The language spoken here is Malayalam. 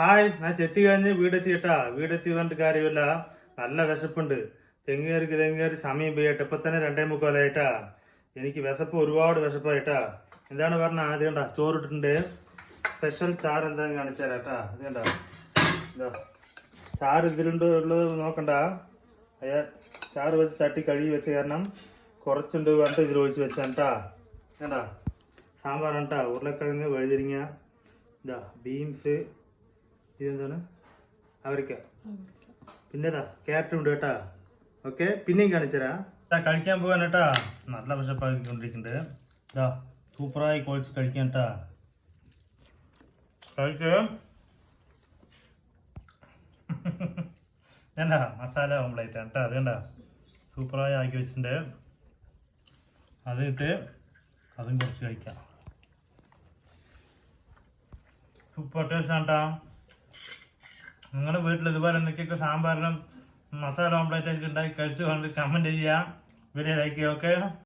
ഹായ് ഞാൻ ചെത്തി കഴിഞ്ഞ് വീടെത്തിയിട്ടാ. വീടെത്തി പറഞ്ഞിട്ട് കാര്യമില്ല. നല്ല വിശപ്പുണ്ട്. തെങ്ങേറിക്ക് തെങ്ങേറി സമയം പോയിട്ട് ഇപ്പൊ തന്നെ രണ്ടേ മുക്കാലായിട്ടാ. എനിക്ക് വിശപ്പ് ഒരുപാട് വിശപ്പായിട്ടാ. എന്താണ് പറഞ്ഞ? ആദ്യം കണ്ട ചോറിട്ടിട്ടുണ്ട്. സ്പെഷ്യൽ ചാറ് എന്താന്ന് കാണിച്ചു തരാം കേട്ടാ ഇത്. കണ്ടാ ഇതാ ചാറ് ഇതിലുണ്ട് ഉള്ളത് നോക്കണ്ട. അയ്യാ ചാറ് വെച്ച് ചട്ടി കഴുകി വെച്ച കാരണം കുറച്ചുണ്ട് പറഞ്ഞിട്ട് ഇതിൽ ഒഴിച്ച് വെച്ചാട്ടാ. കണ്ട സാമ്പാറാണ് കേട്ടാ ഉരുളക്കിഴങ്ങ് വഴുതിരിങ്ങ ഇതാ ബീൻസ് ഇതെന്താണ്? അവരക്ക. പിന്നെ ഇതാ ക്യാരറ്റ് ഉണ്ട് കേട്ടാ. ഓക്കെ പിന്നെയും കാണിച്ചരാ കഴിക്കാൻ പോകാൻ കേട്ടാ. നല്ല വിശപ്പാക്കിക്കൊണ്ടിരിക്കുന്നുണ്ട് ഇതാ സൂപ്പറായി കുഴച്ച് കഴിക്കാൻ കേട്ടാ. കഴിച്ച് വേണ്ട മസാല ഓംപ്ലേറ്റ് ആണ് കേട്ടോ. അത് വേണ്ട. സൂപ്പറായി ആക്കി വെച്ചിട്ടുണ്ട്. അതിട്ട് അതും കുറച്ച് കഴിക്കാം. സൂപ്പർ ടേസ്റ്റ് ആണ് കേട്ടോ. നിങ്ങളുടെ വീട്ടിൽ ഇതുപോലെ എന്തൊക്കെയൊക്കെ സാമ്പാറിനും മസാല ഓംപ്ലേറ്റ് ഒക്കെ ഉണ്ടാക്കി കഴിച്ചു കൊണ്ട് കമന്റ് ചെയ്യാം വീഡിയോ ലൈക്ക് ചെയ്യുക ഓക്കെ